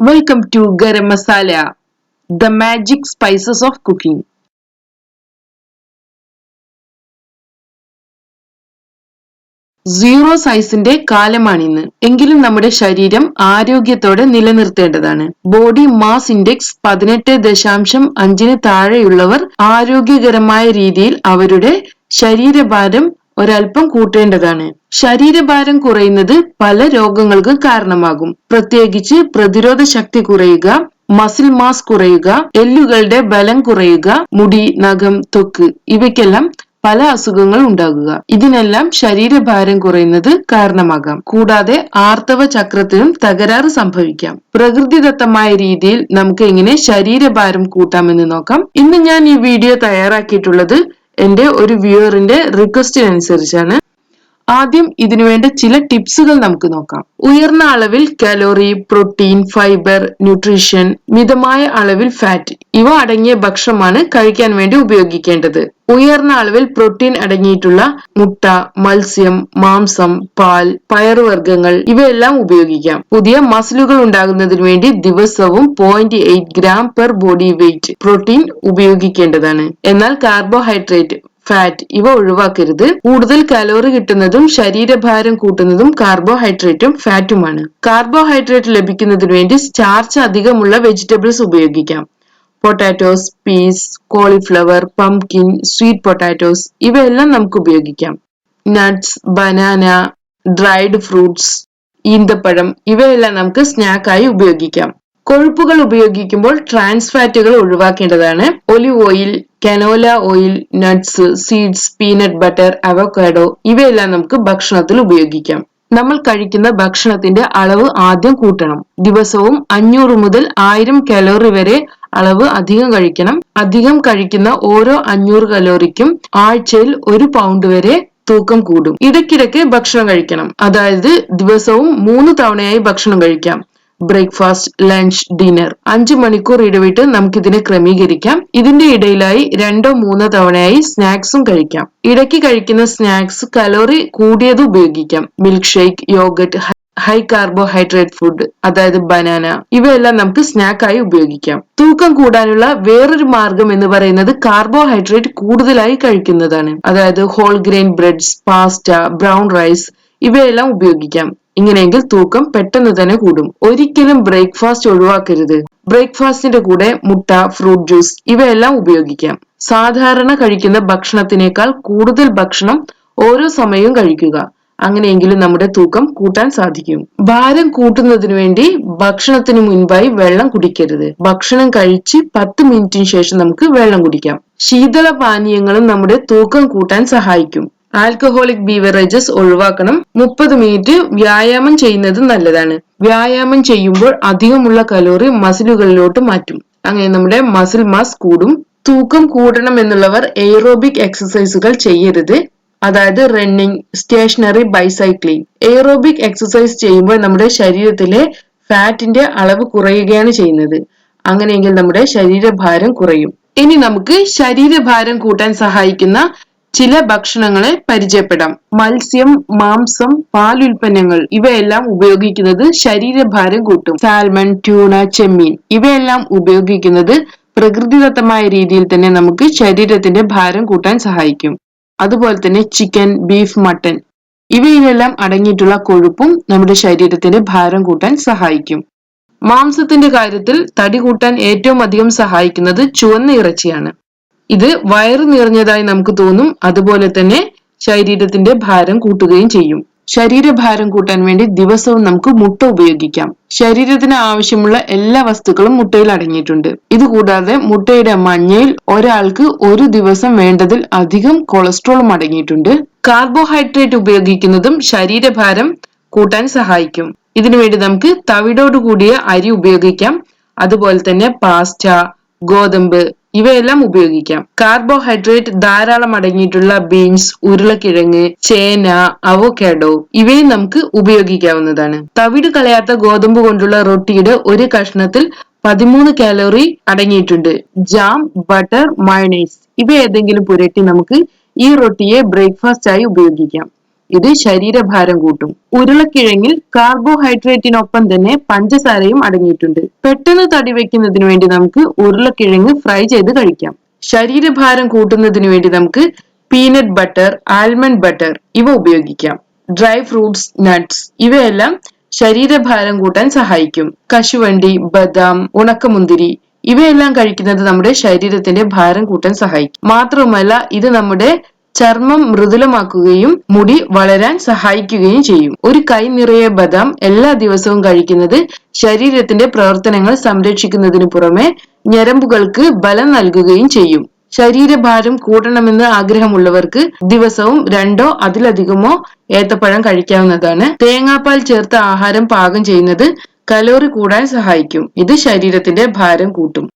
Welcome to garam masala the magic spices of cooking zero സൈസിന്റെ കാലമാണിന്ന് എങ്കിലും നമ്മുടെ ശരീരം ആരോഗ്യത്തോടെ നിലനിർത്തേണ്ടതാണ്. ബോഡി മാസ് ഇൻഡെക്സ് പതിനെട്ട് ദശാംശം അഞ്ചിന് താഴെയുള്ളവർ ആരോഗ്യകരമായ രീതിയിൽ അവരുടെ ശരീരഭാരം ഒരൽപ്പം കൂട്ടേണ്ടതാണ്. ശരീരഭാരം കുറയുന്നത് പല രോഗങ്ങൾക്കും കാരണമാകും. പ്രത്യേകിച്ച് പ്രതിരോധ ശക്തി കുറയുക മസിൽ മാസ് കുറയുക എല്ലുകളുടെ ബലം കുറയുക മുടി നഖം തൊക്ക് ഇവയ്ക്കെല്ലാം പല അസുഖങ്ങൾ ഉണ്ടാകുക. ഇതിനെല്ലാം ശരീരഭാരം കുറയുന്നത് കാരണമാകാം. കൂടാതെ ആർത്തവ ചക്രത്തിനും തകരാറ് സംഭവിക്കാം. പ്രകൃതിദത്തമായ രീതിയിൽ നമുക്ക് എങ്ങനെ ശരീരഭാരം കൂട്ടാമെന്ന് നോക്കാം. ഇന്ന് ഞാൻ ഈ വീഡിയോ തയ്യാറാക്കിയിട്ടുള്ളത് എന്റെ ഒരു വ്യൂവറിന്റെ റിക്വസ്റ്റിനനുസരിച്ചാണ് ആദ്യം ഇതിനു വേണ്ട ചില ടിപ്സുകൾ നമുക്ക് നോക്കാം. ഉയർന്ന അളവിൽ കലോറി പ്രോട്ടീൻ ഫൈബർ ന്യൂട്രീഷൻ മിതമായ അളവിൽ ഫാറ്റ് ഇവ അടങ്ങിയ ഭക്ഷണമാണ് കഴിക്കാൻ വേണ്ടി ഉപയോഗിക്കേണ്ടത്. ഉയർന്ന അളവിൽ പ്രോട്ടീൻ അടങ്ങിയിട്ടുള്ള മുട്ട മത്സ്യം മാംസം പാൽ പയറുവർഗങ്ങൾ ഇവയെല്ലാം ഉപയോഗിക്കാം. പുതിയ മസിലുകൾ ഉണ്ടാകുന്നതിന് വേണ്ടി ദിവസവും point eight gram per body weight protein ഉപയോഗിക്കേണ്ടതാണ്. എന്നാൽ കാർബോഹൈഡ്രേറ്റ് ഫാറ്റ് ഇവ ഒഴിവാക്കരുത്. കൂടുതൽ കലോറി കിട്ടുന്നതും ശരീരഭാരം കൂട്ടുന്നതും കാർബോഹൈഡ്രേറ്റും ഫാറ്റുമാണ് കാർബോഹൈഡ്രേറ്റ് ലഭിക്കുന്നതിന് വേണ്ടി സ്റ്റാർച്ച് അധികമുള്ള വെജിറ്റബിൾസ് ഉപയോഗിക്കാം. Potatoes peas cauliflower pumpkin sweet potatoes ഇവയെല്ലാം നമുക്ക് ഉപയോഗിക്കാം. നട്ട്സ് ബനാന ഡ്രൈഡ് ഫ്രൂട്ട്സ് ഈന്തപ്പഴം ഇവയെല്ലാം നമുക്ക് സ്നാക്കായി ഉപയോഗിക്കാം. കൊഴുപ്പുകൾ ഉപയോഗിക്കുമ്പോൾ ട്രാൻസ് ഫാറ്റുകൾ ഒഴിവാക്കേണ്ടതാണ്. Olive oil canola oil nuts seeds peanut butter avocado ഇവയെല്ലാം നമുക്ക് ഭക്ഷണത്തിൽ ഉപയോഗിക്കാം. നമ്മൾ കഴിക്കുന്ന ഭക്ഷണത്തിന്റെ അളവ് ആദ്യം കൂട്ടണം. ദിവസവും അഞ്ഞൂറ് മുതൽ ആയിരം കലോറി വരെ അളവ് അധികം കഴിക്കണം. അധികം കഴിക്കുന്ന ഓരോ അഞ്ഞൂറ് കലോറിക്കും ആഴ്ചയിൽ ഒരു പൗണ്ട് വരെ തൂക്കം കൂടും. ഇടയ്ക്കിടയ്ക്ക് ഭക്ഷണം കഴിക്കണം. അതായത് ദിവസവും മൂന്ന് തവണയായി ഭക്ഷണം കഴിക്കാം. Breakfast lunch dinner. അഞ്ച് മണിക്കൂർ ഇടവിട്ട് നമുക്കിതിനെ ക്രമീകരിക്കാം. ഇതിന്റെ ഇടയിലായി രണ്ടോ മൂന്നോ തവണയായി സ്നാക്സും കഴിക്കാം. ഇടയ്ക്ക് കഴിക്കുന്ന സ്നാക്സ് കലോറി കൂടിയത് ഉപയോഗിക്കാം. Milkshake yoghurt high carbohydrate food അതായത് ബനാന ഇവയെല്ലാം നമുക്ക് സ്നാക്കായി ഉപയോഗിക്കാം. തൂക്കം കൂടാനുള്ള വേറൊരു മാർഗം എന്ന് പറയുന്നത് കാർബോഹൈഡ്രേറ്റ് കൂടുതലായി കഴിക്കുന്നതാണ്. അതായത് whole grain breads pasta brown rice ഇവയെല്ലാം ഉപയോഗിക്കാം. ഇങ്ങനെയെങ്കിൽ തൂക്കം പെട്ടെന്ന് തന്നെ കൂടും. ഒരിക്കലും ബ്രേക്ക്ഫാസ്റ്റ് ഒഴിവാക്കരുത്. ബ്രേക്ക്ഫാസ്റ്റിന്റെ കൂടെ മുട്ട ഫ്രൂട്ട് ജ്യൂസ് ഇവയെല്ലാം ഉപയോഗിക്കാം. സാധാരണ കഴിക്കുന്ന ഭക്ഷണത്തിനേക്കാൾ കൂടുതൽ ഭക്ഷണം ഓരോ സമയവും കഴിക്കുക. അങ്ങനെയെങ്കിലും നമ്മുടെ തൂക്കം കൂട്ടാൻ സാധിക്കും. ഭാരം കൂട്ടുന്നതിന് വേണ്ടി ഭക്ഷണത്തിന് മുൻപായി വെള്ളം കുടിക്കരുത്. ഭക്ഷണം കഴിച്ച് പത്ത് മിനിറ്റിന് ശേഷം നമുക്ക് വെള്ളം കുടിക്കാം. ശീതള പാനീയങ്ങളും നമ്മുടെ തൂക്കം കൂട്ടാൻ സഹായിക്കും. ആൽക്കഹോളിക് ബീവറേജസ് ഒഴിവാക്കണം. മുപ്പത് മിനിറ്റ് വ്യായാമം ചെയ്യുന്നത് നല്ലതാണ്. വ്യായാമം ചെയ്യുമ്പോൾ അധികമുള്ള കലോറി മസിലുകളിലോട്ട് മാറ്റും. അങ്ങനെ നമ്മുടെ മസിൽ മാസ് കൂടും. തൂക്കം കൂടണം എന്നുള്ളവർ എയ്റോബിക് എക്സസൈസുകൾ ചെയ്യരുത്. അതായത് running stationary bicycling aerobic exercise ചെയ്യുമ്പോൾ നമ്മുടെ ശരീരത്തിലെ ഫാറ്റിന്റെ അളവ് കുറയുകയാണ് ചെയ്യുന്നത്. അങ്ങനെയെങ്കിൽ നമ്മുടെ ശരീരഭാരം കുറയും. ഇനി നമുക്ക് ശരീരഭാരം കൂട്ടാൻ സഹായിക്കുന്ന ചില ഭക്ഷണങ്ങളെ പരിചയപ്പെടാം. മത്സ്യം മാംസം പാലുൽപ്പന്നങ്ങൾ ഇവയെല്ലാം ഉപയോഗിക്കുന്നത് ശരീരഭാരം കൂട്ടും. സാൽമൺ ട്യൂണ ചെമ്മീൻ ഇവയെല്ലാം ഉപയോഗിക്കുന്നത് പ്രകൃതിദത്തമായ രീതിയിൽ തന്നെ നമുക്ക് ശരീരത്തിന്റെ ഭാരം കൂട്ടാൻ സഹായിക്കും. അതുപോലെ തന്നെ ചിക്കൻ ബീഫ് മട്ടൻ ഇവയിലെല്ലാം അടങ്ങിയിട്ടുള്ള കൊഴുപ്പും നമ്മുടെ ശരീരത്തിന്റെ ഭാരം കൂട്ടാൻ സഹായിക്കും. മാംസത്തിന്റെ കാര്യത്തിൽ തടി കൂട്ടാൻ ഏറ്റവും അധികം സഹായിക്കുന്നത് ചുവന്ന ഇറച്ചിയാണ്. ഇത് വയറ് നിറഞ്ഞതായി നമുക്ക് തോന്നും. അതുപോലെ തന്നെ ശരീരത്തിന്റെ ഭാരം കൂട്ടുകയും ചെയ്യും. ശരീരഭാരം കൂട്ടാൻ വേണ്ടി ദിവസവും നമുക്ക് മുട്ട ഉപയോഗിക്കാം. ശരീരത്തിന് ആവശ്യമുള്ള എല്ലാ വസ്തുക്കളും മുട്ടയിൽ അടങ്ങിയിട്ടുണ്ട്. ഇതുകൂടാതെ മുട്ടയുടെ മഞ്ഞയിൽ ഒരാൾക്ക് ഒരു ദിവസം വേണ്ടതിൽ അധികം കൊളസ്ട്രോളും അടങ്ങിയിട്ടുണ്ട്. കാർബോഹൈഡ്രേറ്റ് ഉപയോഗിക്കുന്നതും ശരീരഭാരം കൂട്ടാൻ സഹായിക്കും. ഇതിനുവേണ്ടി നമുക്ക് തവിടോട് കൂടിയ അരി ഉപയോഗിക്കാം. അതുപോലെ തന്നെ പാസ്റ്റ ഗോതമ്പ് ഇവയെല്ലാം ഉപയോഗിക്കാം. കാർബോഹൈഡ്രേറ്റ് ധാരാളം അടങ്ങിയിട്ടുള്ള ബീൻസ് ഉരുളക്കിഴങ്ങ് ചേന അവോക്കാഡോ ഇവയും നമുക്ക് ഉപയോഗിക്കാവുന്നതാണ്. തവിട് കളയാത്ത ഗോതമ്പ് കൊണ്ടുള്ള റൊട്ടിയുടെ ഒരു കഷ്ണത്തിൽ പതിമൂന്ന് കാലോറി അടങ്ങിയിട്ടുണ്ട്. ജാം ബട്ടർ മയണൈസ് ഇവ ഏതെങ്കിലും പുരട്ടി നമുക്ക് ഈ റൊട്ടിയെ ബ്രേക്ക്ഫാസ്റ്റ് ആയി ഉപയോഗിക്കാം. ഇത് ശരീരഭാരം കൂട്ടും. ഉരുളക്കിഴങ്ങിൽ കാർബോഹൈഡ്രേറ്റിനൊപ്പം തന്നെ പഞ്ചസാരയും അടങ്ങിയിട്ടുണ്ട്. പെട്ടെന്ന് തടി വെക്കുന്നതിന് വേണ്ടി നമുക്ക് ഉരുളക്കിഴങ്ങ് ഫ്രൈ ചെയ്ത് കഴിക്കാം. ശരീരഭാരം കൂട്ടുന്നതിന് വേണ്ടി നമുക്ക് പീനട്ട് ബട്ടർ ആൽമണ്ട് ബട്ടർ ഇവ ഉപയോഗിക്കാം. ഡ്രൈ ഫ്രൂട്ട്സ് നട്ട്സ് ഇവയെല്ലാം ശരീരഭാരം കൂട്ടാൻ സഹായിക്കും. കശുവണ്ടി ബദാം ഉണക്കമുന്തിരി ഇവയെല്ലാം കഴിക്കുന്നത് നമ്മുടെ ശരീരത്തിന്റെ ഭാരം കൂട്ടാൻ സഹായിക്കും. മാത്രവുമല്ല ഇത് നമ്മുടെ ചർമ്മം മൃദുലമാക്കുകയും മുടി വളരാൻ സഹായിക്കുകയും ചെയ്യും. ഒരു കൈ നിറയെ ബദാം എല്ലാ ദിവസവും കഴിക്കുന്നത് ശരീരത്തിന്റെ പ്രവർത്തനങ്ങൾ സംരക്ഷിക്കുന്നതിന് പുറമെ ഞരമ്പുകൾക്ക് ബലം നൽകുകയും ചെയ്യും. ശരീരഭാരം കൂട്ടണമെന്ന് ആഗ്രഹമുള്ളവർക്ക് ദിവസവും രണ്ടോ അതിലധികമോ ഏത്തപ്പഴം കഴിക്കാവുന്നതാണ്. തേങ്ങാപ്പാൽ ചേർത്ത ആഹാരം പാകം ചെയ്യുന്നത് കലോറി കൂടാൻ സഹായിക്കും. ഇത് ശരീരത്തിന്റെ ഭാരം കൂട്ടും.